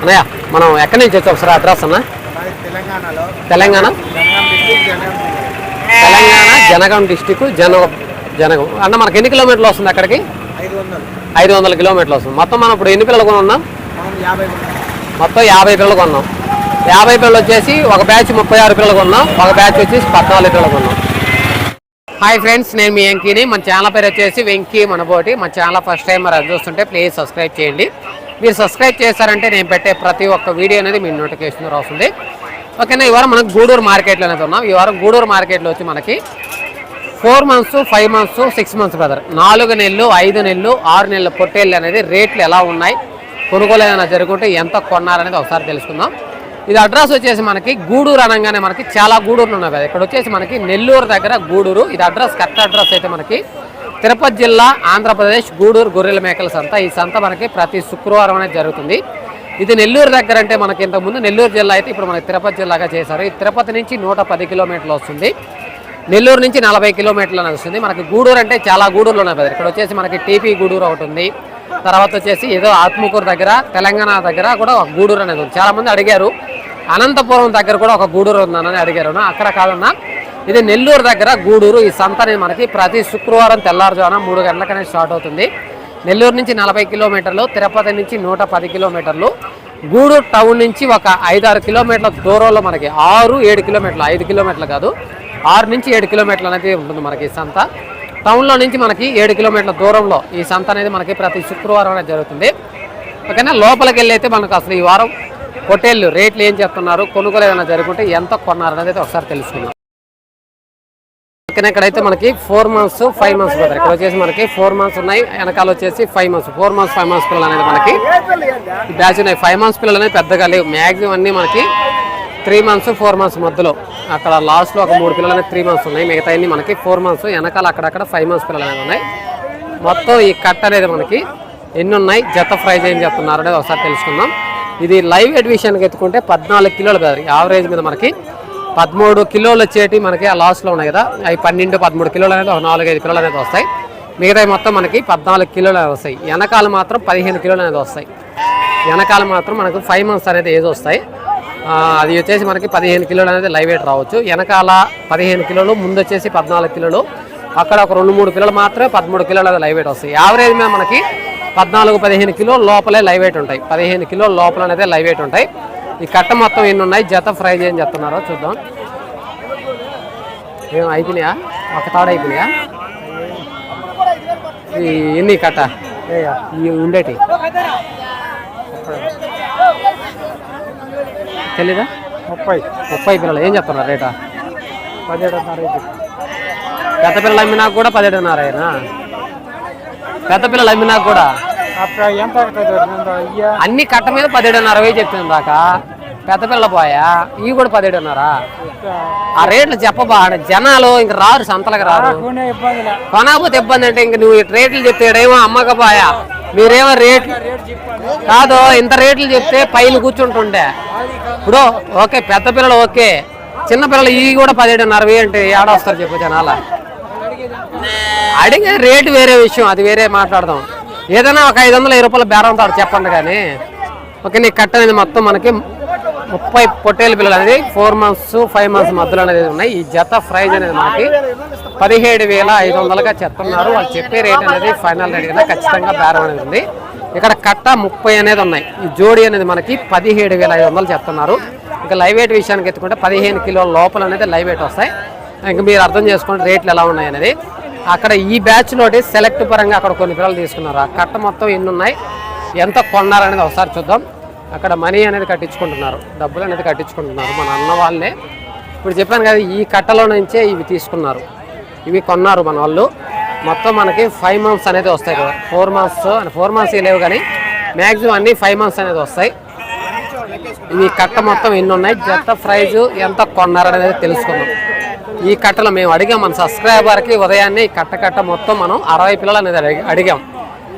అన్నయ్య మనం ఎక్కడి నుంచి వచ్చి ఒకసారి అడ్రస్ అన్న? తెలంగాణ. తెలంగాణ జనగాం డిస్టిక్ జన జనగం. అన్న మనకి ఎన్ని కిలోమీటర్లు వస్తుంది అక్కడికి? ఐదు వందలు. కిలోమీటర్లు వస్తుంది. మొత్తం మనం ఇప్పుడు ఎన్ని పిల్లలు కొన్నాం మొత్తం యాభై పిల్లలు కొన్నాం. యాభై పిల్లలు వచ్చేసి ఒక బ్యాచ్ ముప్పై ఆరు పిల్లలు కొన్నాం. ఒక బ్యాచ్ వచ్చేసి పద్నాలుగు పిల్లలు కొన్నాం. హాయ్ ఫ్రెండ్స్ నేను మీ వెంకీని. మన ఛానల్ పేరు వచ్చేసి వెంకీ మనబోటి. మన ఛానల్ ఫస్ట్ టైం మరి చూస్తుంటే ప్లీజ్ సబ్స్క్రైబ్ చేయండి. మీరు సబ్స్క్రైబ్ చేశారంటే నేను పెట్టే ప్రతి ఒక్క వీడియో అనేది మీ నోటిఫికేషన్ వస్తుంది. ఓకేనా ఈ వారం మనం గూడూరు మార్కెట్లో అనేది ఉన్నాం. ఈ వారం గూడూరు మార్కెట్లో వచ్చి మనకి four months five months six months brother నాలుగు నెలలు ఐదు నెలలు ఆరు నెలల పొట్టేళ్ళు అనేది రేట్లు ఎలా ఉన్నాయి కొనుగోలు ఏదైనా జరుగుంటే ఎంత కొన్నారనేది ఒకసారి తెలుసుకుందాం. ఇది అడ్రస్ వచ్చేసి మనకి గూడూరు అనగానే మనకి చాలా గూడూరులు ఉన్నాయి కదా. ఇక్కడ వచ్చేసి మనకి నెల్లూరు దగ్గర గూడూరు. ఇది అడ్రస్ కరెక్ట్ అడ్రస్ అయితే మనకి తిరుపతి జిల్లా ఆంధ్రప్రదేశ్ గూడూరు గొర్రెల మేకల సంత. ఈ సంత మనకి ప్రతి శుక్రవారం అనేది జరుగుతుంది. ఇది నెల్లూరు దగ్గర అంటే మనకి ఇంతకుముందు నెల్లూరు జిల్లా అయితే ఇప్పుడు మనకి తిరుపతి జిల్లాగా చేశారు. ఈ తిరుపతి నుంచి నూట పది కిలోమీటర్లు వస్తుంది. నెల్లూరు నుంచి నలభై కిలోమీటర్లు అని వస్తుంది. మనకి గూడూరు అంటే చాలా గూడూరులు ఉన్నాయి ఇక్కడ వచ్చేసి మనకి టీపీ గూడూరు ఒకటి ఉంది. తర్వాత వచ్చేసి ఏదో ఆత్మకూరు దగ్గర తెలంగాణ దగ్గర కూడా ఒక గూడూరు అనేది ఉంది. చాలామంది అడిగారు. అనంతపురం దగ్గర కూడా ఒక గూడూరు ఉందని అడిగారు. అక్కడ కాదన్నా. ఇది నెల్లూరు దగ్గర గూడూరు ఈ సంత అనేది మనకి ప్రతి శుక్రవారం తెల్లారుజామున మూడు గంటలకనే స్టార్ట్ అవుతుంది. నెల్లూరు నుంచి నలభై కిలోమీటర్లు తిరుపతి నుంచి నూట పది కిలోమీటర్లు గూడూరు టౌన్ నుంచి ఒక ఐదారు కిలోమీటర్ల దూరంలో మనకి ఆరు ఏడు కిలోమీటర్లు ఐదు కిలోమీటర్లు కాదు ఆరు నుంచి ఏడు కిలోమీటర్లు అనేది ఉంటుంది మనకి సంత. టౌన్లో నుంచి మనకి ఏడు కిలోమీటర్ల దూరంలో ఈ సంత అనేది మనకి ప్రతి శుక్రవారం అనేది జరుగుతుంది. ఓకేనా? లోపలికి వెళ్ళి అయితే మనకు అసలు ఈ వారం హోటళ్ళు రేట్లు ఏం చెప్తున్నారు కొనుగోలు ఏదైనా జరుగుంటే ఎంత కొన్నారు అనేది అయితే ఒకసారి తెలుసుకుందాం. ఓకేనా ఇక్కడైతే మనకి ఫోర్ మంత్స్ ఫైవ్ మంత్స్ పోతారు ఇక్కడ వచ్చేసి మనకి ఫోర్ మంత్స్ ఉన్నాయి. వెనకాల వచ్చేసి five months. Four months five months పిల్లలు అనేది మనకి బ్యాచ్ ఉన్నాయి. ఫైవ్ మంత్స్ పిల్లలు అనేది పెద్దగా లేవు. మ్యాక్సిమం అన్ని మనకి త్రీ మంత్స్ ఫోర్ మంత్స్ మధ్యలో. అక్కడ లాస్ట్లో ఒక మూడు పిల్లలు అనేది త్రీ మంత్స్ ఉన్నాయి. మిగతా అన్ని మనకి ఫోర్ మంత్స్. వెనకాల అక్కడక్కడ ఫైవ్ మంత్స్ పిల్లలు అనేది ఉన్నాయి. మొత్తం ఈ కట్ అనేది మనకి ఎన్ని ఉన్నాయి? జత ప్రైజ్ ఏం చెప్తున్నారు అనేది ఒకసారి తెలుసుకుందాం. ఇది లైవ్ ఎడ్మిషన్కి ఎత్తుకుంటే పద్నాలుగు కిలోలు కదా యావరేజ్ మీద మనకి పదమూడు కిలోలు వచ్చేటి మనకి ఆ లాస్ట్లో ఉన్నాయి కదా. అవి పన్నెండు పదమూడు కిలోలు అనేది ఒక నాలుగైదు కిలోలు అనేది వస్తాయి. మిగతా మొత్తం మనకి పద్నాలుగు కిలోలు అనేది వస్తాయి. వెనకాల మాత్రం పదిహేను కిలోలు అనేది వస్తాయి. వెనకాల మాత్రం మనకు ఫైవ్ మంత్స్ అనేది ఏజ్ వస్తాయి. అది వచ్చేసి మనకి పదిహేను కిలోలు అనేది లైవ్ వెయిట్ రావచ్చు. వెనకాల పదిహేను కిలోలు ముందు వచ్చేసి పద్నాలుగు కిలోలు. అక్కడ ఒక రెండు మూడు కిలోలు మాత్రమే పదమూడు కిలోలు అనేది లైవ్ వెయిట్ వస్తాయి. యావరేజ్ మీద మనకి పద్నాలుగు పదిహేను కిలోలు లోపలే లైవ్ వెయిట్ ఉంటాయి. పదిహేను కిలోల లోపల అనేది లైవ్ వెయిట్ ఉంటాయి. ఈ కట్ట మొత్తం ఎన్ని ఉన్నాయి? జత ఫ్రై చేయని చెప్తున్నారో చూద్దాం. ఏం అయిపోయినాయా? ఒక తాడు అయిపోయినాయా? ఈ ఎన్ని కట్ట? ఈ ఉండేటి? తెలీదా? ముప్పై. ముప్పై పిల్లలు. ఏం చెప్తున్నారు రేటా? పదిహేడున్నర. పెద్ద పిల్లలు అమ్మినా కూడా పదిహేడున్నర అయినా? పెద్ద పిల్లలు అమ్మినా కూడా? అన్ని కట్ట మీద పదిహేడున్నర వేయి చెప్తుంది దాకా. పెద్ద పిల్ల పోయా. ఇవి కూడా పదిహేడున్నర. ఆ రేట్లు చెప్పబా జనాలు ఇంక రారు సంతలకు రారు. కొనకపోతే ఇబ్బంది అంటే ఇంక నువ్వు రేట్లు చెప్తాడేమో అమ్మకపోయా మీరేమో రేట్లు కాదు ఇంత రేట్లు చెప్తే పైన కూర్చుంటుండే. ఇప్పుడు ఓకే పెద్ద పిల్లలు ఓకే. చిన్న పిల్లలు ఇవి కూడా పదిహేడున్నర వెయ్యి అంటే ఏడొస్తారు చెప్పు జనాల. అడిగే రేటు వేరే విషయం అది వేరే మాట్లాడదాం. ఏదైనా ఒక ఐదు వందల ఇరవై రూపాయల బేరం తాడు చెప్పండి కానీ. ఓకే నీ కట్ట అనేది మొత్తం మనకి ముప్పై పొట్టేలు పిల్లలు అనేది ఫోర్ మంత్స్ ఫైవ్ మంత్స్ మధ్యలో అనేది ఉన్నాయి. ఈ జత ప్రైజ్ అనేది మనకి పదిహేడు వేల ఐదు వందలుగా చెప్తున్నారు. వాళ్ళు చెప్పే రేట్ అనేది ఫైనల్ రేట్ కదా ఖచ్చితంగా బేరం అనేది ఉంది. ఇక్కడ కట్ట ముప్పై అనేది ఉన్నాయి. ఈ జోడి అనేది మనకి పదిహేడు వేల ఐదు వందలు చెప్తున్నారు. ఇంకా లైవ్ వెయిట్ విషయానికి ఎత్తుకుంటే పదిహేను కిలోల లోపల అనేది లైవ్ వెయిట్ వస్తాయి. ఇంకా మీరు అర్థం చేసుకోండి రేట్లు ఎలా ఉన్నాయి అనేది. అక్కడ ఈ బ్యాచ్ లోటి సెలెక్ట్ పరంగా అక్కడ కొన్ని పిల్లలు తీసుకున్నారు. ఆ కట్ట మొత్తం ఎన్ని ఉన్నాయి? ఎంత కొన్నారనేది ఒకసారి చూద్దాం. అక్కడ మనీ అనేది కట్టించుకుంటున్నారు. డబ్బులు అనేది కట్టించుకుంటున్నారు మన అన్న వాళ్ళే. ఇప్పుడు చెప్పాను కదా ఈ కట్టలో నుంచే ఇవి తీసుకున్నారు. ఇవి కొన్నారు మన వాళ్ళు. మొత్తం మనకి ఫైవ్ మంత్స్ అనేది వస్తాయి కదా. ఫోర్ మంత్స్ ఫోర్ మంత్స్ లేవు కానీ మ్యాక్సిమం అన్ని ఫైవ్ మంత్స్ అనేది వస్తాయి. ఇవి కట్ట మొత్తం ఎన్ని ఉన్నాయి? జత ప్రైజ్ ఎంత కొన్నారు అనేది తెలుసుకుందాం. ఈ కట్టలు మేము అడిగాం మన సబ్స్క్రైబర్కి ఉదయాన్నే ఈ కట్ట కట్ట మొత్తం మనం అరవై పిల్లలు అనేది అడిగి- అడిగాం.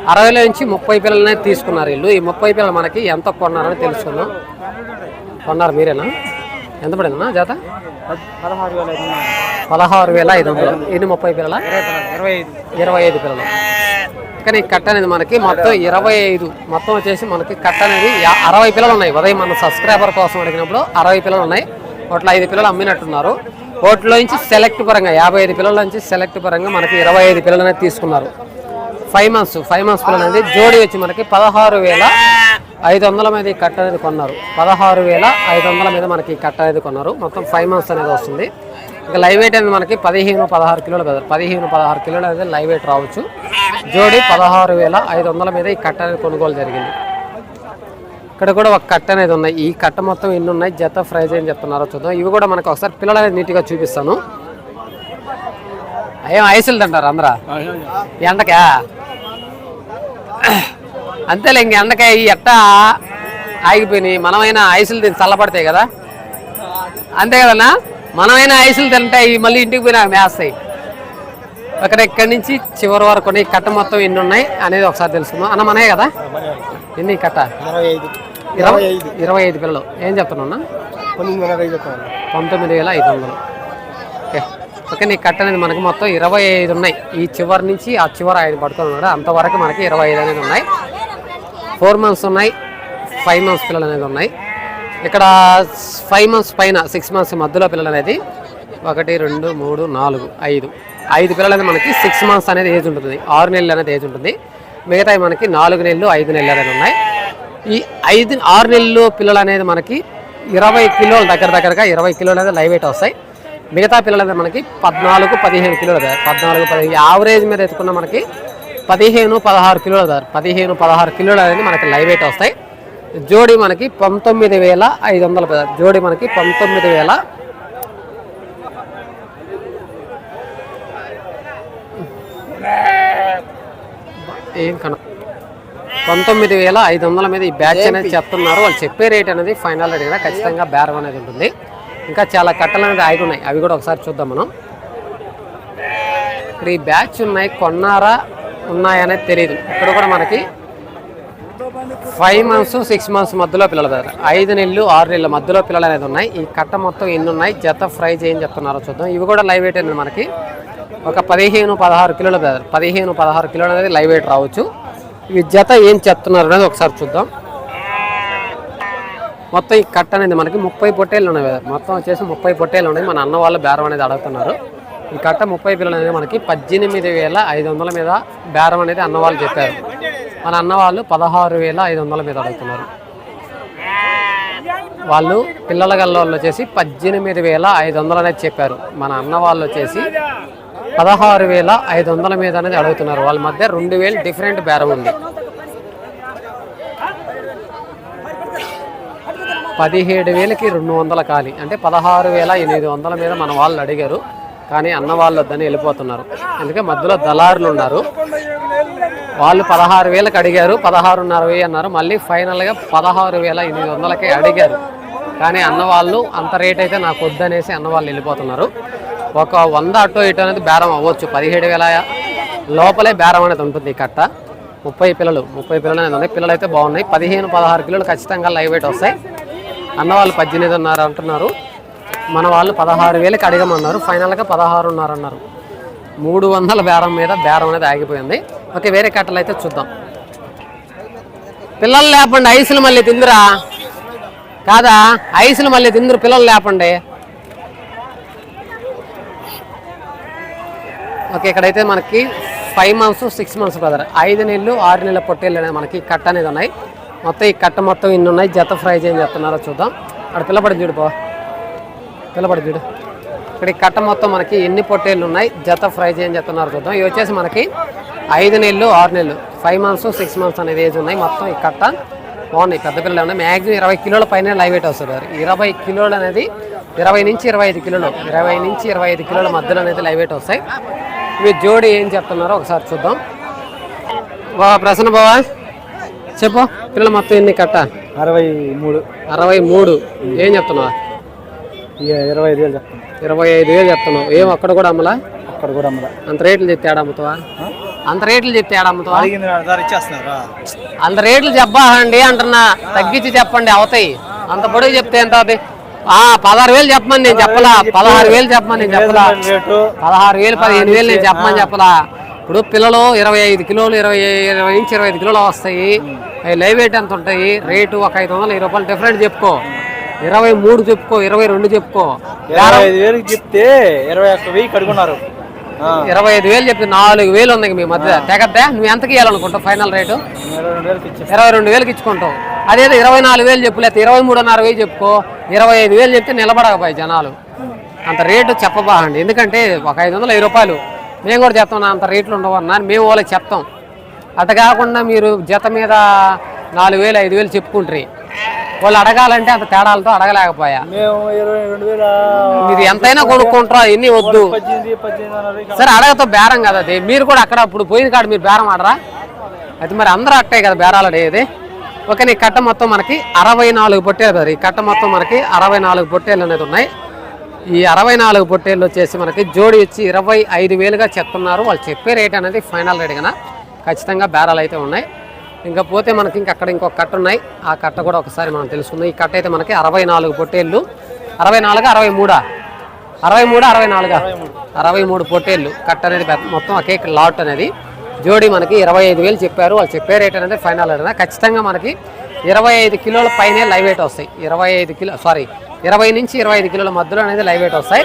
అరవైలో నుంచి ముప్పై పిల్లలనే తీసుకున్నారు వీళ్ళు. ఈ ముప్పై పిల్లలు మనకి ఎంత కొన్నారని తెలుసుకున్నాం కొన్నారు మీరేనా? ఎంత పడిందన్నా జాత? పదహారు వేల ఐదు వందలు. ఎన్ని ముప్పై పిల్లల? ఇరవై ఐదు పిల్లలు. కానీ కట్ట అనేది మనకి మొత్తం ఇరవై ఐదు. మొత్తం వచ్చేసి మనకి కట్ట అనేది అరవై పిల్లలు ఉన్నాయి. ఉదయం మన సబ్స్క్రైబర్ కోసం అడిగినప్పుడు అరవై పిల్లలు ఉన్నాయి. వాటిలో ఐదు పిల్లలు అమ్మినట్టున్నారు. వాటిలో నుంచి సెలెక్ట్ పరంగా యాభై ఐదు పిల్లల నుంచి సెలెక్ట్ పరంగా మనకి ఇరవై ఐదు పిల్లలు అనేది తీసుకున్నారు. ఫైవ్ మంత్స్ ఫైవ్ మంత్స్ పిల్లలు అనేది జోడి వచ్చి మనకి పదహారు వేల ఐదు వందల మీద ఈ కట్ట అనేది కొన్నారు. పదహారు వేల ఐదు వందల మీద మనకి ఈ కట్ట అనేది కొన్నారు. మొత్తం ఫైవ్ మంత్స్ అనేది వస్తుంది. ఇంకా లైవ్ వెయిట్ అనేది మనకి పదిహేను పదహారు కిలోలు కదా. పదిహేను పదహారు కిలోలు అనేది లైవ్ వెయిట్ రావచ్చు. జోడి పదహారు వేల ఐదు వందల మీద ఈ కట్ట అనేది కొనుగోలు జరిగింది. ఇక్కడ కూడా ఒక కట్ట అనేది ఉన్నాయి ఈ కట్ట మొత్తం ఎన్ని ఉన్నాయి? జత ఫ్రైజ్ అని చెప్తున్నారో చూద్దాం. ఇవి కూడా మనకు ఒకసారి పిల్లలు అనేది నీట్గా చూపిస్తాను. ఏం ఐసులు తింటారు అందరా. ఎండకా? అంతేలే ఇంక ఎండకాయ ఈ ఎట్ట ఆగిపోయినాయి. మనమైనా ఐసులు తిని చల్లబడతాయి కదా? అంతే కదన్నా? మనమైనా ఐసులు తింటే మళ్ళీ ఇంటికి పోయినా మేస్తాయి. అక్కడ ఇక్కడి నుంచి చివరి వరకు ఈ కట్ట మొత్తం ఎన్ని ఉన్నాయి అనేది ఒకసారి తెలుసుకుందాం. అన్న మనమే కదా? ఎన్ని కట్ట? ఇరవై ఐదు. ఇరవై ఐదు. పిల్లలు. ఏం చెప్తున్నా పంతొమ్మిది వేల ఐదు వందలు. ఓకే. ఓకే నీ కట్ట అనేది మనకి మొత్తం ఇరవై ఐదు ఉన్నాయి. ఈ చివరి నుంచి ఆ చివరి ఐదు పడుతుంది కూడా అంతవరకు మనకి ఇరవై ఐదు అనేది ఉన్నాయి. ఫోర్ మంత్స్ ఉన్నాయి. ఫైవ్ మంత్స్ పిల్లలు అనేది ఉన్నాయి. ఇక్కడ ఫైవ్ మంత్స్ పైన సిక్స్ మంత్స్ మధ్యలో పిల్లలు అనేది ఒకటి రెండు మూడు నాలుగు ఐదు. ఐదు పిల్లలు అనేది మనకి సిక్స్ మంత్స్ అనేది ఏజ్ ఉంటుంది. ఆరు నెలలు అనేది ఏజ్ ఉంటుంది. మిగతా మనకి నాలుగు నెలలు ఐదు నెలలు అనేది ఉన్నాయి. ఈ ఐదు ఆరు నెలలు పిల్లలు అనేది మనకి ఇరవై కిలోల దగ్గర దగ్గరగా ఇరవై కిలోలు అనేది లైవ్ వెయిట్ వస్తాయి. మిగతా పిల్లలు అనేది మనకి పద్నాలుగు పదిహేను కిలోలు పద్నాలుగు పదిహేను యావరేజ్ మీద ఎత్తుకున్న మనకి పదిహేను పదహారు కిలోలు కదా పదిహేను పదహారు కిలోలు అనేది మనకి లైవ్ వెయిట్ వస్తాయి. జోడి మనకి పంతొమ్మిది వేల ఐదు వందల జోడి మనకి పంతొమ్మిది వేల ఏం కన పంతొమ్మిది వేల ఐదు వందల మీద ఈ బ్యాచ్ అనేది చెప్తున్నారు వాళ్ళు చెప్పే రేట్ అనేది ఫైనల్ రేట్ కదా ఖచ్చితంగా బేరం అనేది ఉంటుంది. ఇంకా చాలా కట్టలు అనేది ఆగి ఉన్నాయి. అవి కూడా ఒకసారి చూద్దాం మనం. ఇక్కడ ఈ బ్యాచ్ ఉన్నాయి కొన్నారా ఉన్నాయనేది తెలియదు ఇక్కడ కూడా మనకి ఫైవ్ మంత్స్ సిక్స్ మంత్స్ మధ్యలో పిల్లలు దగ్గర ఐదు నెలలు ఆరు నెలల మధ్యలో పిల్లలు అనేది ఉన్నాయి. ఈ కట్ట మొత్తం ఎన్ని ఉన్నాయి? జత ప్రైజ్ ఏం చెప్తున్నారో చూద్దాం. ఇవి కూడా లైవ్ వెయిట్ అనేది మనకి ఒక పదిహేను పదహారు కిలోల పదిహేను పదహారు కిలోలు అనేది లైవ్ వెయిట్ రావచ్చు. ఇవి జత ఏం చెప్తున్నారు అనేది ఒకసారి చూద్దాం. మొత్తం ఈ కట్ట అనేది మనకి ముప్పై పొట్టేళ్ళు ఉన్నాయి. మొత్తం వచ్చేసి ముప్పై పొట్టేళ్ళు ఉన్నాయి. మన అన్న వాళ్ళు బేరం అనేది అడుగుతున్నారు. ఈ కట్ట ముప్పై పిల్లలు అనేది మనకి పద్దెనిమిది వేల ఐదు వందల మీద బేరం అనేది అన్న వాళ్ళు చెప్పారు. మన అన్న వాళ్ళు పదహారు వేల ఐదు వందల మీద అడుగుతున్నారు. వాళ్ళు పిల్లల గల్ల వాళ్ళు వచ్చేసి పద్దెనిమిది వేల ఐదు వందలు అనేది చెప్పారు. మన అన్న వాళ్ళు వచ్చేసి పదహారు వేల ఐదు వందల మీద అనేది అడుగుతున్నారు. వాళ్ళ మధ్య రెండు వేలు డిఫరెంట్ బేరం ఉంది. పదిహేడు వేలకి రెండు వందల ఖాళీ. అంటే పదహారు వేల ఎనిమిది వందల మీద మన వాళ్ళు అడిగారు. కానీ అన్న వాళ్ళు వద్దని వెళ్ళిపోతున్నారు. ఎందుకంటే మధ్యలో దళారులు ఉన్నారు. వాళ్ళు పదహారు వేలకు అడిగారు. పదహారున్నర వెయ్యి అన్నారు. మళ్ళీ ఫైనల్గా పదహారు వేల ఎనిమిది వందలకి అడిగారు. కానీ అన్న వాళ్ళు అంత రేట్ అయితే నాకు వద్దనేసి అన్నవాళ్ళు వెళ్ళిపోతున్నారు. ఒక వంద అటో ఇటు అనేది బేరం అవ్వచ్చు. పదిహేడు వేల లోపలే బేరం అనేది ఉంటుంది కట్ట. ముప్పై పిల్లలు ముప్పై పిల్లలు అనేది ఉన్నాయి. పిల్లలు అయితే బాగున్నాయి. పదిహేను పదహారు కిలోలు ఖచ్చితంగా లైవ్ వెయిట్ వస్తాయి. అన్న వాళ్ళు పద్దెనిమిదిన్నర అంటున్నారు. మన వాళ్ళు పదహారు వేలకి అడగమన్నారు. ఫైనల్గా పదహారున్నర అన్నారు. మూడు వందల బేరం మీద బేరం అనేది ఆగిపోయింది. ఓకే వేరే కట్టలు అయితే చూద్దాం. పిల్లలు లేపండి. ఐసులు మళ్ళీ తిందురా. కాదా? ఐసులు మళ్ళీ తిందురు. పిల్లలు లేపండి. ఓకే ఇక్కడైతే మనకి five months six months brother ఐదు నెలలు ఆరు నెలల పొట్టేళ్ళు అనేది మనకి కట్ట అనేది ఉన్నాయి. మొత్తం ఈ కట్ట మొత్తం ఇన్ని ఉన్నాయి. జత ఫ్రై చేయని చెప్తున్నారో చూద్దాం. అక్కడ పిల్లపడి చూడు పో. పిల్లపడి చూడు. ఇక్కడ ఈ కట్ట మొత్తం మనకి ఎన్ని పొట్టేళ్ళు ఉన్నాయి? జత ఫ్రై చేయని చెప్తున్నారో చూద్దాం. ఇవి వచ్చేసి మనకి ఐదు నెలలు ఆరు నెలలు ఫైవ్ మంత్స్ సిక్స్ మంత్స్ అనేది ఏజ్ ఉన్నాయి. మొత్తం ఈ కట్ట బాగున్నాయి. పెద్ద పిల్లలు ఉన్నాయి. మ్యాక్సిమం ఇరవై కిలోల పైన లైవ్ వెయిట్ వస్తుంది ఇరవై కిలోలు అనేది ఇరవై నుంచి ఇరవై ఐదు కిలోలు ఇరవై నుంచి ఇరవై ఐదు కిలోల మధ్యలో అనేది లైవ్ వెయిట్ వస్తాయి. ఇవి జోడి ఏం చెప్తున్నారో ఒకసారి చూద్దాం. బా ప్రసన్న బావా చెప్పు పిల్లలు మొత్తం ఎన్ని కట్ట? అరవై మూడు. అరవై మూడు. ఏం చెప్తున్నావా? ఇరవై ఐదు వేలు చెప్తాను ఇరవై ఐదు వేలు చెప్తున్నావు. ఏం అక్కడ కూడా అమ్మలా? అక్కడ కూడా అమ్మదా అంత రేట్లు చెప్తే ఆడ అమ్ముతావా? అంత రేట్లు చెప్తే ఆడ అమ్ముతావా? అంత రేట్లు చెప్పా అండి అంటున్నా. తగ్గించి చెప్పండి అవుతాయి. అంత పొడుగు చెప్తే ఎంత అవుతాయి? పదహారు వేలు చెప్పమని నేను చెప్పలా. పదహారు వేలు చెప్పమని నేను చెప్పలా. పదహారు వేలు పదిహేను వేలు నేను చెప్పమని చెప్పలా. ఇప్పుడు పిల్లలు ఇరవై ఐదు కిలోలు ఇరవై ఇరవై నుంచి ఇరవై ఐదు కిలోలు వస్తాయి. అవి లైవ్ వెయిట్ ఎంత ఉంటాయి? రేటు ఒక ఐదు వందలు వెయ్యి రూపాయలు డిఫరెంట్ చెప్పుకో. ఇరవై మూడు చెప్పుకో ఇరవై రెండు చెప్పుకో. ఇరవై ఐదు చెప్తే ఇరవై ఒక్క వెయ్యి కడుగున్నారు ఇరవై ఐదు వేలు చెప్పి నాలుగు వేలు ఉన్నాయి మీ మధ్య. తెగద్దా? నువ్వు ఎంతకి ఇవ్వాలనుకుంటావు ఫైనల్ రేటు ఇరవై ఇరవై రెండు వేలకు ఇచ్చుకుంటావు. అదేదో ఇరవై నాలుగు వేలు చెప్పు లేకపోతే ఇరవై మూడున్నర వేలు చెప్పుకో ఇరవై ఐదు వేలు చెప్తే నిలబడకపోయి జనాలు. అంత రేటు చెప్పబాకండి. ఎందుకంటే ఒక ఐదు వందల వెయ్యి రూపాయలు మేము కూడా చెప్తాం అంత రేట్లు ఉండవన్నా మేము వాళ్ళకి చెప్తాం. అటు కాకుండా మీరు జత మీద నాలుగు వేలు ఐదు వేలు చెప్పుకుంటారు. వాళ్ళు అడగాలంటే అంత తేడాలతో అడగలేకపోయా. మీరు ఎంతైనా కొనుక్కుంటారా? ఎన్ని వద్దు. సరే అడగతో బేరం కదా అది. మీరు కూడా అక్కడ అప్పుడు పోయిన కాడ మీరు బేరం ఆడరా? అయితే మరి అందరూ అట్టే కదా బేరాలు అడిగేది ఓకే ఈ కట్ట మొత్తం మనకి అరవై నాలుగు పొట్టేలు కదా ఈ కట్ట మొత్తం మనకి అరవై నాలుగు పొట్టేలు అనేది ఉన్నాయి. ఈ అరవై నాలుగు పొట్టేళ్ళు వచ్చేసి మనకి జోడి వచ్చి ఇరవై ఐదు వేలుగా చెప్తున్నారు. వాళ్ళు చెప్పే రేట్ అనేది ఫైనల్ రేట్ కన్నా ఖచ్చితంగా బేరాలు అయితే ఉన్నాయి. ఇంకా పోతే మనకి ఇంకా అక్కడ ఇంకొక కట్ట ఉన్నాయి. ఆ కట్ట కూడా ఒకసారి మనం తెలుసుకుందాం. ఈ కట్ట అయితే మనకి అరవై నాలుగు పొట్టేళ్ళు అరవై నాలుగు అరవై మూడా? అరవై మూడు అరవై నాలుగా? అరవై మూడు పొట్టేళ్ళు కట్ట అనేది మొత్తం ఒకే లాట్ అనేది. జోడి మనకి ఇరవై ఐదు వేలు చెప్పారు. వాళ్ళు చెప్పే రేట్ అనేది ఫైనల్ రేట్ అనేది. ఖచ్చితంగా మనకి ఇరవై ఐదు కిలోల పైనే లైవ్ వెయిట్ వస్తాయి. ఇరవై ఐదు కిలో సారీ ఇరవై నుంచి ఇరవై ఐదు కిలోల మధ్యలో అనేది లైవ్ వెయిట్ వస్తాయి.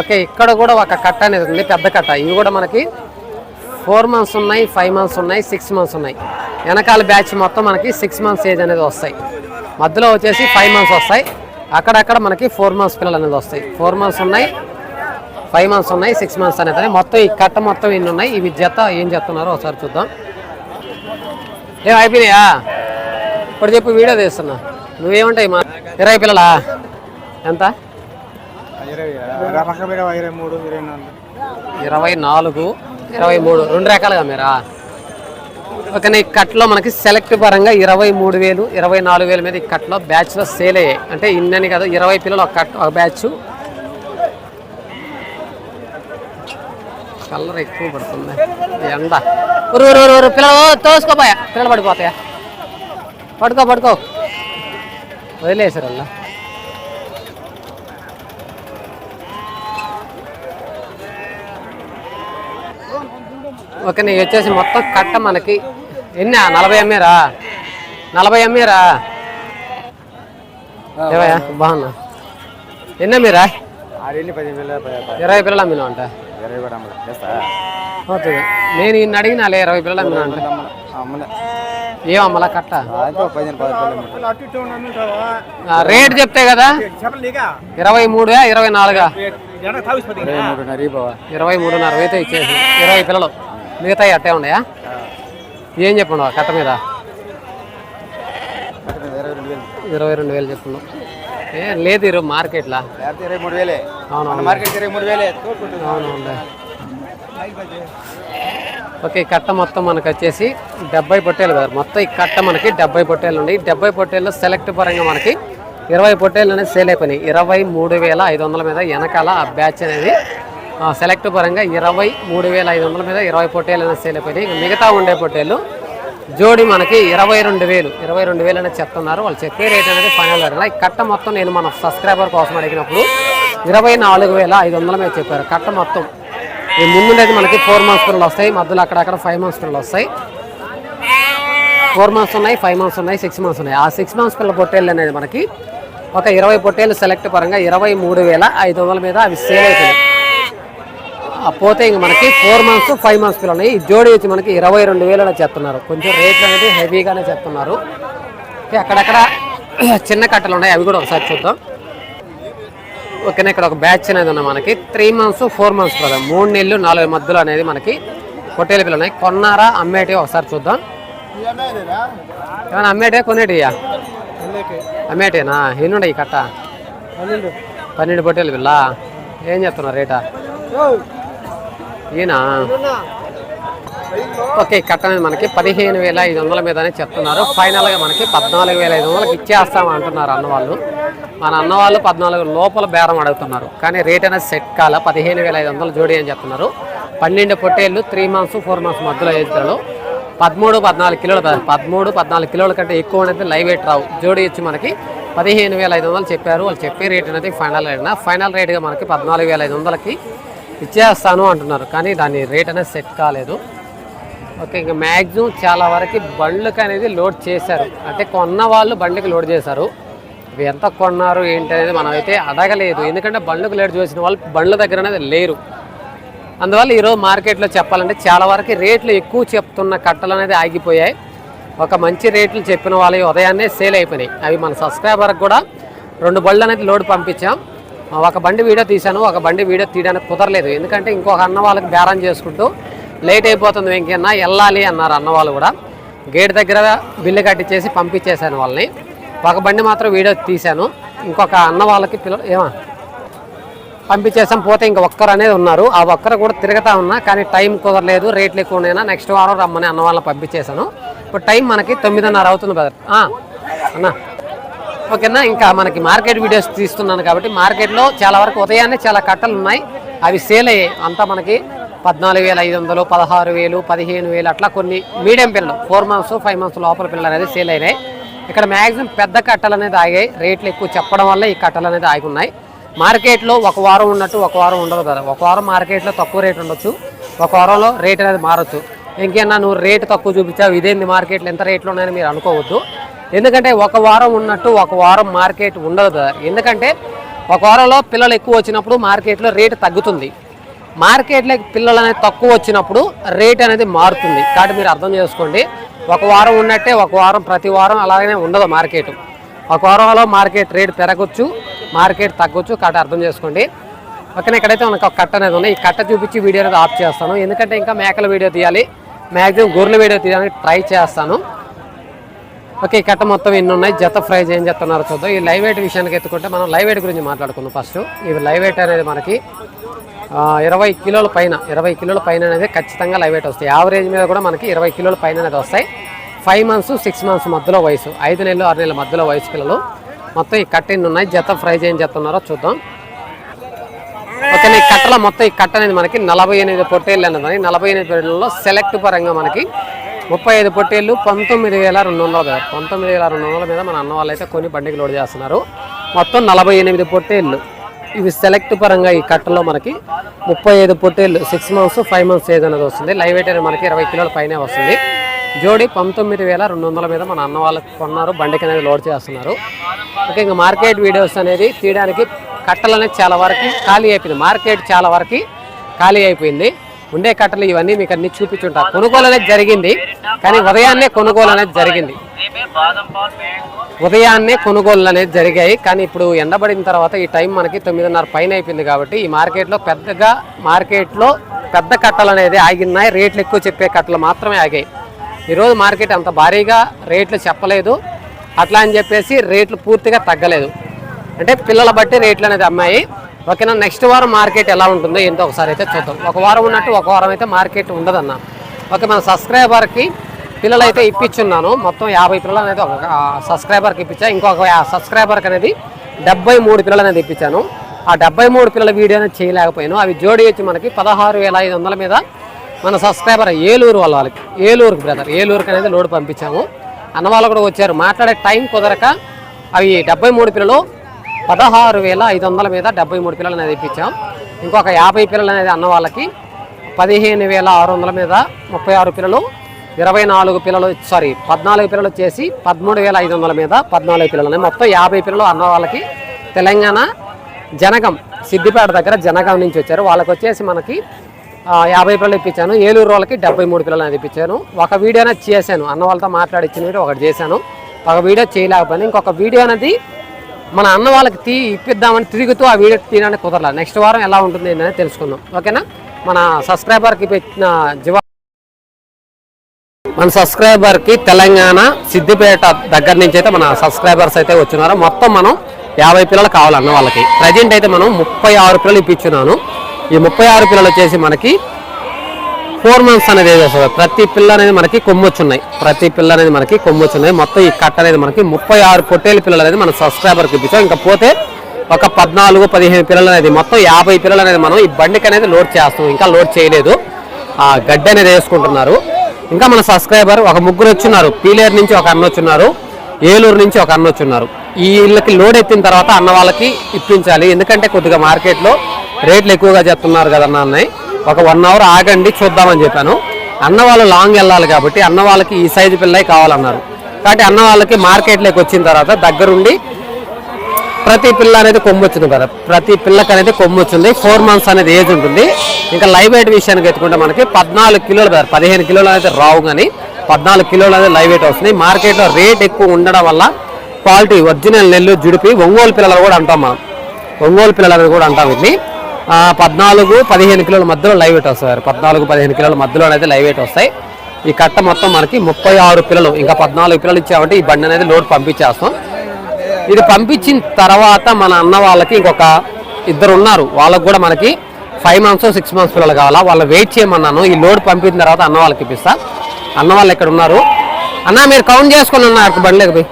ఓకే ఇక్కడ కూడా ఒక కట్ట అనేది ఉంది పెద్ద కట్ట. ఇవి కూడా మనకి ఫోర్ మంత్స్ ఉన్నాయి ఫైవ్ మంత్స్ ఉన్నాయి సిక్స్ మంత్స్ ఉన్నాయి. వెనకాల బ్యాచ్ మొత్తం మనకి సిక్స్ మంత్స్ ఏజ్ అనేది వస్తాయి. మధ్యలో వచ్చేసి ఫైవ్ మంత్స్ వస్తాయి. అక్కడక్కడ మనకి ఫోర్ మంత్స్ పిల్లలు అనేది వస్తాయి. ఫోర్ మంత్స్ ఉన్నాయి ఫైవ్ మంత్స్ ఉన్నాయి సిక్స్ మంత్స్ అనేది. మొత్తం ఈ కట్ట మొత్తం ఇన్ని ఉన్నాయి? ఇవి జత ఏం చెప్తున్నారో ఒకసారి చూద్దాం. ఏం అయిపోయినాయా? ఇప్పుడు చెప్పు వీడియో తీస్తున్నా. నువ్వేమంటాయి మా ఇరవై పిల్లలా? ఎంత? ఇరవై నాలుగు. ఇరవై మూడు. రెండు రకాలుగా మీరా? ఒక ఈ కట్లో మనకి సెలెక్ట్ పరంగా ఇరవై మూడు వేలు ఇరవై నాలుగు వేల మీద ఈ కట్లో బ్యాచ్లో సేల్ అయ్యాయి. అంటే ఇన్నని కదా ఇరవై పిల్లలు ఒక కట్ ఒక బ్యాచ్. కలర్ ఎక్కువ పడుతుంది. ఎండ. ఊరు ఊరు ఊరు ఊరు పిల్లలు తోసుకోపోయా. పిల్లలు పడిపోతాయా? పడుకో పడుకో. వదిలేసారు అలా ఓకే నీ వచ్చేసి మొత్తం కట్ట మనకి. ఎన్ని? నలభై అమ్మేరా నలభై అమ్మేరా ఏవయ్యా? బాగున్నా. ఎన్ని అమ్మేరా ఇరవై పిల్లలు అమ్మినా అంట ఇరవై కూడా అమ్మలే. చేస్తా అవుతుంది నేను ఇన్ని అడిగిన అలా ఇరవై పిల్లలు అంట. అమ్మలే. ఏం అమ్మలా కట్ట? రేట్ చెప్తే కదా? ఇరవై మూడా ఇరవై నాలుగా? ఇరవై మూడున్నర బావా ఇరవై మూడున్నర అయితే ఇచ్చేసి. ఇరవై పిల్లలు. మిగతా అట్టే ఉన్నాయా? ఏం చెప్పండు కట్ట మీద? ఇరవై రెండు వేలు. ఇరవై రెండు వేలు చెప్తున్నాం ఏ లేదు ఈరోజు మార్కెట్లా? లేకపోతే ఇరవై మూడు వేలే. అవునవును. మార్కెట్ ఇరవై మూడు వేలే. అవునవును ఓకే ఈ కట్ట మొత్తం మనకు వచ్చేసి డెబ్బై పొట్టేలు కదా మొత్తం ఈ కట్ట మనకి డెబ్బై పొట్టేలు ఉన్నాయి. డెబ్బై పొట్టేళ్ళు సెలెక్ట్ పరంగా మనకి ఇరవై పొట్టేలు అనేది సేల్ అయిపోయినాయి. ఇరవై మూడు వేల ఐదు వందల మీద వెనకాల ఆ బ్యాచ్ అనేది సెలెక్ట్ పరంగా ఇరవై మూడు వేల ఐదు వందల మీద ఇరవై పొట్టేలు అనేది సేల్ అయిపోయినాయి. మిగతా ఉండే పొట్టేలు జోడి మనకి ఇరవై రెండు వేలు ఇరవై రెండు వేలు అనేది చెప్తున్నారు. వాళ్ళు చెప్పే రేట్ అనేది ఫైనల్ రేట్. కట్ట మొత్తం నేను మన సబ్స్క్రైబర్ కోసం అడిగినప్పుడు ఇరవై నాలుగు వేల ఐదు వందల మీద చెప్పారు. కట్ట మొత్తం. ఈ ముందుండేది మనకి ఫోర్ మంత్స్ పిల్లలు వస్తాయి. మధ్యలో అక్కడక్కడ ఫైవ్ మంత్స్ పిల్లలు వస్తాయి. ఫోర్ మంత్స్ ఉన్నాయి ఫైవ్ మంత్స్ ఉన్నాయి సిక్స్ మంత్స్ ఉన్నాయి. ఆ సిక్స్ మంత్స్ పిల్లల పొట్టేళ్ళు అనేది మనకి ఒక ఇరవై పొట్టేళ్ళు సెలెక్ట్ పరంగా ఇరవై మూడు వేల ఐదు వందల మీద అవి సేల్ అయిపోయాయి పోతే ఇంక మనకి ఫోర్ మంత్స్ ఫైవ్ మంత్స్ పిల్లలు ఉన్నాయి ఈ జోడి వచ్చి మనకి ఇరవై రెండు వేలు అని చెప్తున్నారు కొంచెం రేట్లు అనేది హెవీగానే చెప్తున్నారు ఓకే, అక్కడక్కడ చిన్న కట్టలు ఉన్నాయి అవి కూడా ఒకసారి చూద్దాం. ఓకేనా ఇక్కడ ఒక బ్యాచ్ అనేది ఉన్నాయి మనకి. త్రీ మంత్స్ ఫోర్ మంత్స్ కదా మూడు నెలలు నాలుగు మధ్యలో అనేది మనకి పొట్టేలు పిల్లలు ఉన్నాయి. కొన్నారా అమ్మేటివి ఒకసారి చూద్దాం. ఏమైనా అమ్మేటే కొనేటియా అమ్మేటేనా ఎన్నుండే ఈ కట్ట? పన్నెండు. పన్నెండు పొట్టేలు పిల్ల. ఏం చెప్తున్నారు రేటా? ఈయన? ఓకే ఈ కట్ట అనేది మనకి పదిహేను వేల ఐదు వందల మీదనే చెప్తున్నారు. ఫైనల్గా మనకి పద్నాలుగు వేల ఐదు వందలకి ఇచ్చేస్తాం అంటున్నారు అన్నవాళ్ళు. మన అన్నవాళ్ళు పద్నాలుగు లోపల బేరం అడుగుతున్నారు. కానీ రేట్ అనేది సెట్ కాల పదిహేను వేల ఐదు వందలు జోడి అని చెప్తున్నారు. పన్నెండు పొట్టేళ్ళు త్రీ మంత్స్ ఫోర్ మంత్స్ మధ్యలో వేస్తారు పదమూడు పద్నాలుగు కిలోలు పదమూడు పద్నాలుగు కిలోల కంటే ఎక్కువ అనేది లైవ్ వెయిట్ రావు. జోడి ఇచ్చి మనకి పదిహేను వేల ఐదు వందలు చెప్పారు. వాళ్ళు చెప్పే రేట్ అనేది ఫైనల్ రేట్ ఫైనల్ రేట్గా మనకి పద్నాలుగు వేల ఐదు వందలకి ఇచ్చేస్తాను అంటున్నారు కానీ దాని రేట్ అనేది సెట్ కాలేదు. ఓకే ఇంకా మ్యాక్సిమం చాలా వరకు బండ్లకు అనేది లోడ్ చేశారు. అంటే కొన్న వాళ్ళు బండికి లోడ్ చేశారు. ఇవి ఎంత కొన్నారు ఏంటి అనేది మనం అయితే అడగలేదు. ఎందుకంటే బండ్లకు లోడ్ చేసిన వాళ్ళు బండ్ల దగ్గర అనేది లేరు. అందువల్ల ఈరోజు మార్కెట్లో చెప్పాలంటే చాలా వరకు రేట్లు ఎక్కువ చెప్తున్న కట్టలు అనేది ఆగిపోయాయి. ఒక మంచి రేట్లు చెప్పిన వాళ్ళవి ఉదయాన్నే సేల్ అయిపోయినాయి. అవి మన సబ్స్క్రైబర్కి కూడా రెండు బళ్ళు అనేది లోడ్ పంపించాం. ఒక బండి వీడియో తీశాను ఒక బండి వీడియో తీయడానికి కుదరలేదు. ఎందుకంటే ఇంకొక అన్న వాళ్ళకి బేరం చేసుకుంటూ లేట్ అయిపోతుంది వెంకన్న వెళ్ళాలి అన్నారు అన్న వాళ్ళు కూడా. గేట్ దగ్గర బిల్లు కట్టించేసి పంపించేశాను వాళ్ళని. ఒక బండి మాత్రం వీడియో తీశాను. ఇంకొక అన్న వాళ్ళకి పిల్ల ఏమా? పంపించేసాం పోతే ఇంక ఒక్కరు అనేది ఉన్నారు. ఆ ఒక్కరు కూడా తిరగతా ఉన్నా కానీ టైం కుదరలేదు రేట్లు ఎక్కువ ఉన్నాయినా నెక్స్ట్ వారం రమ్మని అన్న వాళ్ళని పంపించేశాను. ఇప్పుడు టైం మనకి తొమ్మిదిన్నర అవుతుంది బ్రదర్. అన్న. ఓకేనా ఇంకా మనకి మార్కెట్ వీడియోస్ తీస్తున్నాను కాబట్టి మార్కెట్లో చాలా వరకు ఉదయాన్నే చాలా కట్టలు ఉన్నాయి. అవి సేల్ అయ్యాయి. అంతా మనకి పద్నాలుగు వేల ఐదు వందలు పదహారు వేలు పదిహేను వేలు అట్లా కొన్ని మీడియం పిల్లలు ఫోర్ మంత్స్ ఫైవ్ మంత్స్ లోపల పిల్లలు అనేది సేల్ అయినాయి. ఇక్కడ మ్యాక్సిమం పెద్ద కట్టలు అనేది ఆగాయి. రేట్లు ఎక్కువ చెప్పడం వల్ల ఈ కట్టలు అనేది ఆగి ఉన్నాయి మార్కెట్లో ఒక వారం ఉన్నట్టు ఒక వారం ఉండదు కదా. ఒక వారం మార్కెట్లో తక్కువ రేట్ ఉండొచ్చు. ఒక వారంలో రేట్ అనేది మారచ్చు. ఇంకేనా నువ్వు రేటు తక్కువ చూపించావు ఇదేంది మార్కెట్లో ఎంత రేట్లు ఉన్నాయని మీరు అనుకోవద్దు. ఎందుకంటే ఒక వారం ఉన్నట్టు ఒక వారం మార్కెట్ ఉండదు ఎందుకంటే ఒక వారంలో పిల్లలు ఎక్కువ వచ్చినప్పుడు మార్కెట్లో రేటు తగ్గుతుంది. మార్కెట్లో పిల్లలు అనేది తక్కువ వచ్చినప్పుడు రేట్ అనేది మారుతుంది. కాబట్టి మీరు అర్థం చేసుకోండి. ఒక వారం ఉన్నట్టే ఒక వారం ప్రతి వారం అలాగనే ఉండదు మార్కెట్. ఒక వారంలో మార్కెట్ రేట్ పెరగచ్చు మార్కెట్ తగ్గొచ్చు కాబట్టి అర్థం చేసుకోండి. పక్కన ఇక్కడైతే మనకు ఒక కట్ట అనేది ఉంది ఈ కట్ట చూపించి వీడియో అనేది ఆఫ్ చేస్తాను. ఎందుకంటే ఇంకా మేకల వీడియో తీయాలి. మ్యాక్సిమం గొర్రెల వీడియో తీయడానికి ట్రై చేస్తాను. ఓకే కట్ట మొత్తం ఎన్ని ఉన్నాయి? జత ప్రైజ్ ఏం చెప్తున్నారో చూద్దాం. ఈ లైవ్ వెయిట్ విషయానికి ఎత్తుకుంటే మనం లైవ్ వెయిట్ గురించి మాట్లాడుకుందాం ఫస్ట్. ఇవి లైవ్ వెయిట్ అనేది మనకి ఇరవై కిలోల పైన ఇరవై కిలోల పైన అనేది ఖచ్చితంగా లైవ్ వెయిట్ వస్తాయి. యావరేజ్ మీద కూడా మనకి ఇరవై కిలోల పైన అనేది వస్తాయి. ఫైవ్ మంత్స్ సిక్స్ మంత్స్ మధ్యలో వయసు ఐదు నెలలు ఆరు నెలల మధ్యలో వయసు పిల్లలు. మొత్తం ఈ కట్ట ఎన్ని ఉన్నాయి? జత ప్రైజ్ ఏం చెప్తున్నారో చూద్దాం. ఓకే ఈ కట్టలో మొత్తం ఈ కట్ట అనేది మనకి నలభై ఎనిమిది పొట్టేళ్ళు అనేది నలభై ఎనిమిది పొట్టేళ్ళలో సెలెక్ట్ పరంగా మనకి ముప్పై ఐదు పొట్టేళ్ళు పంతొమ్మిది వేల రెండు వందల మీద. పంతొమ్మిది వేల రెండు వందల మీద మన అన్న వాళ్ళు అయితే కొన్ని బండికి లోడ్ చేస్తున్నారు. మొత్తం నలభై ఎనిమిది పొట్టేళ్ళు. ఇవి సెలెక్ట్ పరంగా ఈ కట్టలో మనకి ముప్పై ఐదు పొట్టేళ్ళు six months five months age అనేది వస్తుంది. లైవ్ వెయిట్ అనేది మనకి ఇరవై కిలోల పైనే వస్తుంది. జోడి పంతొమ్మిది వేల రెండు వందల మీద మన అన్న వాళ్ళకి కొన్నారు బండికి అనేది లోడ్ చేస్తున్నారు. ఓకే ఇంకా మార్కెట్ వీడియోస్ అనేది తీయడానికి కట్టలు అనేది చాలా వరకు ఖాళీ అయిపోయింది. మార్కెట్ చాలా వరకు ఖాళీ అయిపోయింది. ఉండే కట్టలు ఇవన్నీ మీకు అన్ని చూపించుంటారు కొనుగోలు అనేది జరిగింది కానీ ఉదయాన్నే కొనుగోలు అనేది జరిగింది. ఉదయాన్నే కొనుగోలు అనేది జరిగాయి కానీ ఇప్పుడు ఎండబడిన తర్వాత ఈ టైం మనకి తొమ్మిదిన్నర పైన అయిపోయింది కాబట్టి ఈ మార్కెట్లో పెద్దగా మార్కెట్లో పెద్ద కట్టలు అనేది ఆగినాయి రేట్లు ఎక్కువ చెప్పే కట్టలు మాత్రమే ఆగాయి. ఈరోజు మార్కెట్ అంత భారీగా రేట్లు చెప్పలేదు అట్లా అని చెప్పేసి రేట్లు పూర్తిగా తగ్గలేదు. అంటే పిల్లల బట్టి రేట్లు అనేది అమ్మాయి. ఓకేనా నెక్స్ట్ వారం మార్కెట్ ఎలా ఉంటుందో ఏంటో ఒకసారి అయితే చూద్దాం. ఒక వారం ఉన్నట్టు ఒక వారం అయితే మార్కెట్ ఉండదన్న. ఓకే మన సబ్స్క్రైబర్కి పిల్లలు అయితే ఇప్పించున్నాను మొత్తం యాభై పిల్లలు అనేది ఒక సబ్స్క్రైబర్కి ఇప్పించా. ఇంకొక సబ్స్క్రైబర్కి అనేది డెబ్బై మూడు పిల్లలు అనేది ఇప్పించాను. ఆ డెబ్బై మూడు పిల్లల వీడియో అనేది చేయలేకపోయాను. అవి జోడి వచ్చి మనకి పదహారు వేల ఐదు వందల మీద మన సబ్స్క్రైబర్ ఏలూరు వాళ్ళ వాళ్ళకి ఏలూరుకి బ్రదర్ ఏలూరుకి అనేది లోడ్ పంపించాము. అన్న వాళ్ళు కూడా వచ్చారు. మాట్లాడే టైం కుదరక అవి డెబ్బై మూడు పిల్లలు పదహారు వేల ఐదు వందల మీద డెబ్బై మూడు పిల్లలు అనేది ఇప్పించాం. ఇంకొక యాభై పిల్లలు అనేది అన్న వాళ్ళకి పదిహేను వేల ఆరు వందల మీద ముప్పై ఆరు పిల్లలు ఇరవై నాలుగు పిల్లలు సారీ పద్నాలుగు పిల్లలు వచ్చేసి పదమూడు వేల ఐదు వందల మీద పద్నాలుగు పిల్లలు మొత్తం యాభై పిల్లలు అన్న వాళ్ళకి తెలంగాణ జనగం సిద్దిపేట దగ్గర జనగం నుంచి వచ్చారు. వాళ్ళకి వచ్చేసి మనకి యాభై పిల్లలు ఇప్పించాను. ఏలూరు వాళ్ళకి డెబ్బై మూడు పిల్లలు అనేది ఇప్పించాను. ఒక వీడియో అనేది చేశాను. అన్న వాళ్ళతో మాట్లాడిచ్చిన వీడియో ఒకటి చేశాను. ఒక వీడియో చేయలేకపోయినా ఇంకొక వీడియో అనేది మన అన్న వాళ్ళకి తీ ఇప్పిద్దామని తిరుగుతూ ఆ వీడియో తీయడానికి కుదరలేదు నెక్స్ట్ వారం ఎలా ఉంటుంది అనేది తెలుసుకుందాం. ఓకేనా? మన సబ్స్క్రైబర్కి పెట్టిన జివా మన సబ్స్క్రైబర్కి తెలంగాణ సిద్దిపేట దగ్గర నుంచి అయితే మన సబ్స్క్రైబర్స్ అయితే వచ్చినారు. మొత్తం మనం యాభై పిల్లలు కావాలన్న వాళ్ళకి. ప్రజెంట్ అయితే మనం ముప్పై ఆరు పిల్లలు ఇప్పించున్నాను. ఈ ముప్పై ఆరు పిల్లలు వచ్చేసి మనకి ఫోర్ మంత్స్ అనేది ఏది వస్తుంది? ప్రతి పిల్ల అనేది మనకి కొమ్మొచ్చున్నాయి. ప్రతి పిల్ల అనేది మనకి కొమ్మొచ్చున్నాయి. మొత్తం ఈ కట్ట అనేది మనకి ముప్పై ఆరు పొట్టేలు పిల్లలు అనేది మన సబ్స్క్రైబర్కి ఇప్పించాం. ఇంకా పోతే ఒక పద్నాలుగు పదిహేను పిల్లలు అనేది మొత్తం యాభై పిల్లలు అనేది మనం ఈ బండికి అనేది లోడ్ చేస్తాం ఇంకా లోడ్ చేయలేదు. ఆ గడ్డి అనేది వేసుకుంటున్నారు. ఇంకా మన సబ్స్క్రైబర్ ఒక ముగ్గురు వచ్చున్నారు. పీలేరు నుంచి ఒక అన్న వచ్చున్నారు. ఏలూరు నుంచి ఒక అన్న వచ్చున్నారు. ఈ ఇళ్ళకి లోడ్ ఎత్తిన తర్వాత అన్న వాళ్ళకి ఇప్పించాలి. ఎందుకంటే కొద్దిగా మార్కెట్లో రేట్లు ఎక్కువగా చెప్తున్నారు కదన్నా అన్నయ్య. ఒక వన్ అవర్ ఆగండి చూద్దామని చెప్పాను. అన్న వాళ్ళు లాంగ్ వెళ్ళాలి కాబట్టి అన్న వాళ్ళకి ఈ సైజు పిల్లై కావాలన్నారు. కాబట్టి అన్న వాళ్ళకి మార్కెట్లోకి వచ్చిన తర్వాత దగ్గరుండి ప్రతి పిల్ల అనేది కొమ్ము వచ్చింది కదా ప్రతి పిల్లకి అనేది కొమ్ము వచ్చింది. ఫోర్ మంత్స్ అనేది ఏజ్ ఉంటుంది. ఇంకా లైవ్ వెయిట్ విషయానికి ఎత్తుకుంటే మనకి పద్నాలుగు కిలోలు కదా పదిహేను కిలోలు అనేది రావు కానీ పద్నాలుగు కిలోలు అనేది లైవ్ వెయిట్ వస్తుంది. మార్కెట్లో రేట్ ఎక్కువ ఉండడం వల్ల క్వాలిటీ ఒరిజినల్ నెల్లు జుడిపి ఒంగోలు పిల్లలు కూడా అంటాం మనం. ఒంగోలు పిల్లలు అనేది కూడా అంటాం వీటిని. పద్నాలుగు పదిహేను కిలోల మధ్యలో లైవ్ వెయిట్ వస్తాయి పద్నాలుగు పదిహేను కిలోల మధ్యలో అనేది లైవ్ వెయిట్ వస్తాయి. ఈ కట్ట మొత్తం మనకి ముప్పై ఆరు పిల్లలు ఇంకా పద్నాలుగు పిల్లలు ఇచ్చామంటే ఈ బండి అనేది లోడ్ పంపించేస్తాం. ఇది పంపించిన తర్వాత మన అన్న వాళ్ళకి ఇంకొక ఇద్దరు ఉన్నారు. వాళ్ళకు కూడా మనకి ఫైవ్ మంత్స్ సిక్స్ మంత్స్ పిల్లలు కావాలా. వాళ్ళు వెయిట్ చేయమన్నాను. ఈ లోడ్ పంపించిన తర్వాత అన్న వాళ్ళకి ఇప్పిస్తా. అన్న వాళ్ళు ఇక్కడ ఉన్నారు? అన్న మీరు కౌంట్ చేసుకుని ఉన్నారు బండి పోయి.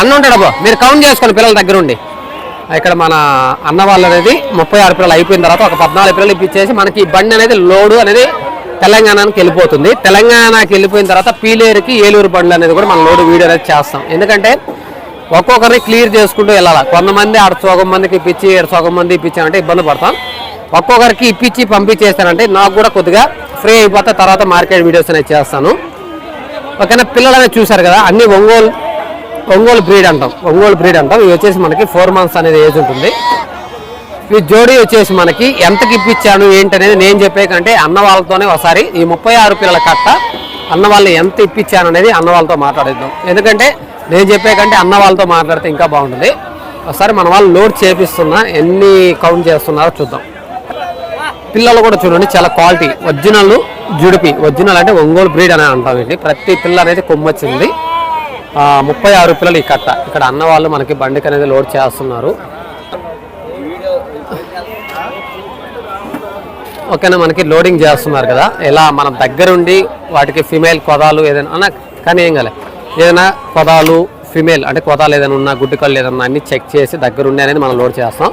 అన్న ఉంటాడు బా మీరు కౌంట్ చేసుకొని పిల్లల దగ్గర ఉండి. ఇక్కడ మన అన్న వాళ్ళు అనేది ముప్పై ఆరు పిల్లలు అయిపోయిన తర్వాత ఒక పద్నాలుగు పిల్లలు ఇప్పించేసి మనకి ఈ బండి అనేది లోడు అనేది తెలంగాణకి వెళ్ళిపోతుంది. తెలంగాణకి వెళ్ళిపోయిన తర్వాత పీలేరుకి ఏలూరు బండ్లు అనేది కూడా మన లోడు వీడియో అనేది చేస్తాం. ఎందుకంటే ఒక్కొక్కరిని క్లియర్ చేసుకుంటూ వెళ్ళాలి? కొంతమంది ఆడ సగం మందికి ఇప్పించి ఏడు సగం మంది ఇప్పించామంటే ఇబ్బంది పడతాం. ఒక్కొక్కరికి ఇప్పించి పంపించేస్తానంటే నాకు కూడా కొద్దిగా ఫ్రీ అయిపోతే తర్వాత మార్కెట్ వీడియోస్ అనేది చేస్తాను. ఓకేనా? పిల్లలు అనేది చూసారు కదా అన్ని ఒంగోలు ఒంగోలు బ్రీడ్ అంటాం. ఒంగోలు బ్రీడ్ అంటాం. ఇవి వచ్చేసి మనకి ఫోర్ మంత్స్ అనేది ఏజ్ ఉంటుంది. ఈ జోడీ వచ్చేసి మనకి ఎంతకి ఇప్పించాను ఏంటనేది నేను చెప్పే కంటే అన్న వాళ్ళతోనే ఒకసారి ఈ ముప్పై ఆరు పిల్లల కట్ట అన్న వాళ్ళు ఎంత ఇప్పించాను అనేది అన్న వాళ్ళతో మాట్లాడిద్దాం. ఎందుకంటే నేను చెప్పే కంటే అన్న వాళ్ళతో మాట్లాడితే ఇంకా బాగుంటుంది. ఒకసారి మన వాళ్ళు లోడ్ చేపిస్తున్నా ఎన్ని కౌంట్ చేస్తున్నారో చూద్దాం. పిల్లలు కూడా చూడండి చాలా క్వాలిటీ ఒరిజినల్ జుడిపి. ఒరిజినల్ అంటే ఒంగోలు బ్రీడ్ అని అంటామండి ప్రతి పిల్ల అనేది కొమ్మొచ్చింది. ముప్పై ఆరు పిల్లలు ఈ కట్ట. ఇక్కడ అన్న వాళ్ళు మనకి బండికి అనేది లోడ్ చేస్తున్నారు. ఓకేనా మనకి లోడింగ్ చేస్తున్నారు కదా. ఇలా మనం దగ్గరుండి వాటికి ఫిమేల్ కొదాలు ఏదైనా అన్న కానీ ఏం కాలే. ఏదైనా కొదాలు ఫిమేల్ అంటే కొదాలు ఏదైనా ఉన్నా గుడ్డు ఏదైనా అన్ని చెక్ చేసి దగ్గరుండి అనేది మనం లోడ్ చేస్తాం.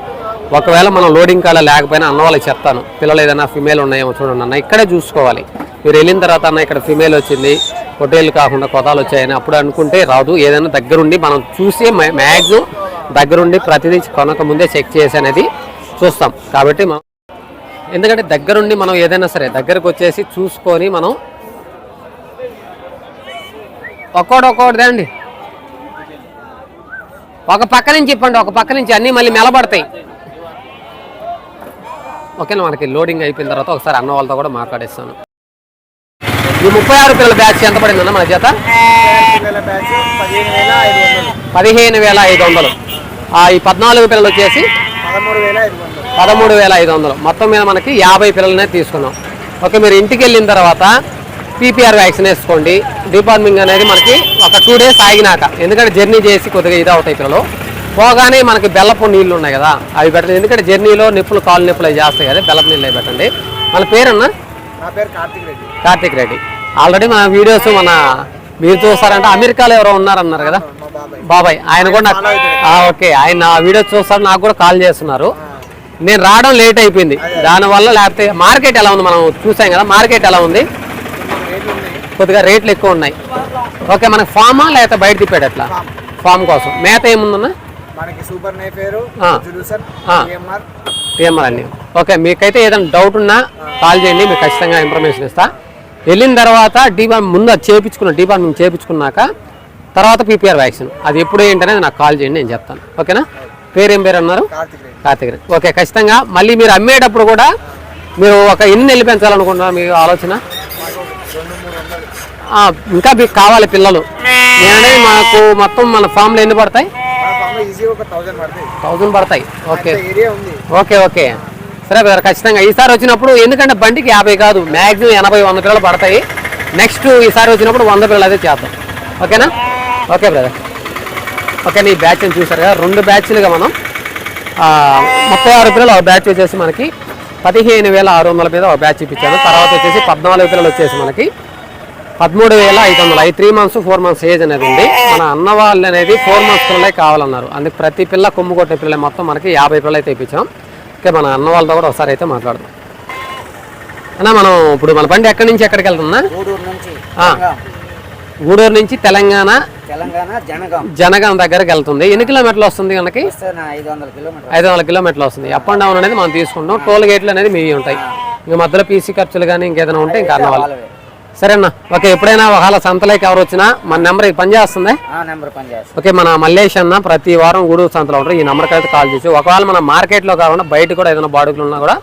ఒకవేళ మనం లోడింగ్ కాడ లేకపోయినా అన్న వాళ్ళకి చెప్తాను. పిల్లలు ఏదైనా ఫిమేల్ ఉన్నాయేమో చూడండి అన్న ఇక్కడే చూసుకోవాలి. మీరు వెళ్ళిన తర్వాత అన్న ఇక్కడ ఫిమేల్ వచ్చింది పొట్టేలు కాకుండా కొతాలు వచ్చాయని అప్పుడు అనుకుంటే రాదు. ఏదైనా దగ్గరుండి మనం చూసి మ్యాక్సిమం దగ్గరుండి ప్రతిదీ కొనక ముందే చెక్ చేసి అనేది చూస్తాం. కాబట్టి మనం ఎందుకంటే దగ్గరుండి మనం ఏదైనా సరే దగ్గరకు వచ్చేసి చూసుకొని మనం ఒక్కోటి ఒక్కోటిదే అండి ఒక పక్క నుంచి ఇప్పండి ఒక పక్క నుంచి అన్నీ మళ్ళీ మెలబడతాయి. ఓకేనా మనకి లోడింగ్ అయిపోయిన తర్వాత ఒకసారి అన్న వాళ్ళతో కూడా మాట్లాడేస్తాను. ఈ ముప్పై ఆరు పిల్లల బ్యాచ్ ఎంత పడిందన్న మన చేత? పదిహేను వేల ఐదు వందలు. ఆ, ఈ పద్నాలుగు పిల్లలు వచ్చేసి పదమూడు వేల ఐదు వందలు. పదమూడు వేల ఐదు వందలు మొత్తం మీద మనకి యాభై పిల్లలనే తీసుకున్నాం. ఓకే మీరు ఇంటికి వెళ్ళిన తర్వాత పీపీఆర్ వ్యాక్సిన్ వేసుకోండి. డిపార్ట్మెంట్ అనేది మనకి ఒక టూ డేస్ ఆగినాక ఎందుకంటే జర్నీ చేసి కొద్దిగా ఇది అవుతాయి పిల్లలు. పోగానే మనకి బెల్లపు నీళ్ళు ఉన్నాయి కదా అవి పెట్టండి ఎందుకంటే జర్నీలో నిప్పులు కాలు నిప్పులు అవి చేస్తాయి కదా బెల్లపు నీళ్ళు అవి పెట్టండి. మన పేరన్నా? నా పేరు కార్తిక్ రెడ్డి. కార్తిక్ రెడ్డి. ఆల్రెడీ మన వీడియోస్ మన మీరు చూస్తారంటే అమెరికాలో ఎవరో ఉన్నారన్నారు కదా? బాబాయ్. ఆయన కూడా నాకు ఓకే. ఆయన నా వీడియో చూస్తారు నాకు కూడా కాల్ చేస్తున్నారు. నేను రావడం లేట్ అయిపోయింది. దానివల్ల లేకపోతే మార్కెట్ ఎలా ఉంది? మనం చూసాం కదా మార్కెట్ ఎలా ఉంది? కొద్దిగా రేట్లు ఎక్కువ ఉన్నాయి. ఓకే మనకి ఫామా లేకపోతే బయట తిప్పాడు అట్లా ఫామ్. కోసం. మేత ఏముందన్నా మనకి సూపర్ నైఫేరు అన్ని ఓకే మీకైతే ఏదైనా డౌట్ ఉన్నా కాల్ చేయండి మీకు ఖచ్చితంగా ఇన్ఫర్మేషన్ ఇస్తా. వెళ్ళిన తర్వాత డిపార్ట్ ముందు అది చేయించుకున్న డిపార్ట్మెంట్ చేయించుకున్నాక తర్వాత పీపీఆర్ వ్యాక్సిన్ అది ఎప్పుడు ఏంటనేది నాకు కాల్ చేయండి నేను చెప్తాను. ఓకేనా? పేరు పేరు అన్నారు? కార్తిక్. ఓకే ఖచ్చితంగా మళ్ళీ మీరు అమ్మేటప్పుడు కూడా మీరు ఒక ఎన్ని వెళ్ళి పెంచాలనుకుంటున్నారు మీ ఆలోచన? ఇంకా మీకు కావాలి పిల్లలు. నేననేది మాకు మొత్తం మన ఫామ్లో ఎన్ని పడతాయి? థౌజండ్ పడతాయి. ఓకే. Okay okay. సరే బ్రదర్ ఖచ్చితంగా. ఈసారి వచ్చినప్పుడు ఎందుకంటే బండికి యాభై కాదు మ్యాక్సిమం ఎనభై వంద పిల్లలు పడతాయి. నెక్స్ట్ ఈసారి వచ్చినప్పుడు వంద పిల్లలు అయితే చేద్దాం. ఓకేనా? Okay brother. ఓకే నీ బ్యాచ్ అని చూసారు కదా. రెండు బ్యాచ్లుగా మనం ముప్పై ఆరు పిల్లలు ఒక బ్యాచ్ వచ్చేసి మనకి పదిహేను వేల ఆరు వందల మీద ఒక బ్యాచ్ ఇప్పించాను తర్వాత వచ్చేసి పద్నాలుగు పిల్లలు వచ్చేసి మనకి పదమూడు వేల ఐదు వందలు. అవి three months four months age అనేది ఉంది. మన అన్న వాళ్ళు అనేది ఫోర్ మంత్స్ పిల్లలే కావాలన్నారు. అందుకు ప్రతి పిల్ల కొమ్ము కొట్టే పిల్లలు. మొత్తం మనకి యాభై పిల్లలు అయితే ఇప్పించాం. ఓకే మన అన్న వాళ్ళతో కూడా ఒకసారి అయితే మాట్లాడదాం. అన్న మనం ఇప్పుడు మన బండి ఎక్కడి నుంచి ఎక్కడికి వెళ్తున్నా గూడూరు నుంచి తెలంగాణ జనగాం. దగ్గరికి వెళ్తుంది. ఎన్ని కిలోమీటర్లు వస్తుంది మనకి? ఐదు వందల కిలోమీటర్లు. వస్తుంది. అప్ అండ్ డౌన్ అనేది మనం తీసుకుంటాం. టోల్ గేట్లు అనేది మీవి ఉంటాయి. ఇంకా మధ్యలో పీసీ ఖర్చులు కానీ ఇంకేదైనా ఉంటే ఇంకా అన్నవాళ్ళు వాళ్ళవే సరే అన్న ఓకే ఎప్పుడైనా ఒకవేళ సంతలోకి ఎవరు వచ్చినా మన నెంబర్ ఇది పనిచేస్తుంది ఓకే మన మల్లేష్ అన్న ప్రతి వారం గూడూరు సంతలో ఉంటారు. ఈ నెంబర్కి అయితే కాల్ చేసి ఒకవేళ మన మార్కెట్లో కాకుండా బయట కూడా ఏదైనా బాడుగులు ఉన్నా కూడా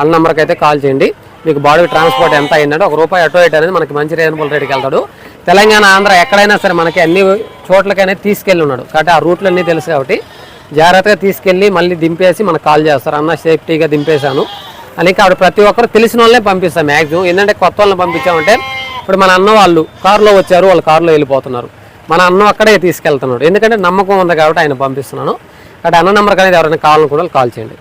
అన్న నెంబర్కి అయితే కాల్ చేయండి. మీకు బాడీ ట్రాన్స్పోర్ట్ ఎంత అయిందంటే ఒక రూపాయి అటో ఇటు అనేది మనకి మంచి రీజనబుల్ రేట్కి వెళ్తాడు. తెలంగాణ ఆంధ్ర ఎక్కడైనా సరే మనకి అన్ని చోట్లకైనా తీసుకెళ్ళి ఉన్నాడు. కాబట్టి ఆ రూట్లు అన్నీ తెలుసు కాబట్టి జాగ్రత్తగా తీసుకెళ్ళి మళ్ళీ దింపేసి మనకు కాల్ చేస్తారు. అన్న సేఫ్టీగా దింపేశాను. అని కాబట్టి ప్రతి ఒక్కరు తెలిసిన వాళ్ళనే పంపిస్తాం మ్యాక్సిమం ఏంటంటే కొత్త వాళ్ళని పంపించామంటే ఇప్పుడు మన అన్న వాళ్ళు కారులో వచ్చారు వాళ్ళు కారులో వెళ్ళిపోతున్నారు. మన అన్న అక్కడే తీసుకెళ్తున్నాడు. ఎందుకంటే నమ్మకం ఉంది కాబట్టి ఆయన పంపిస్తున్నాను. అటు అన్న నెంబర్ అనేది ఎవరైనా కావాలనుకున్న కాల్ చేయండి.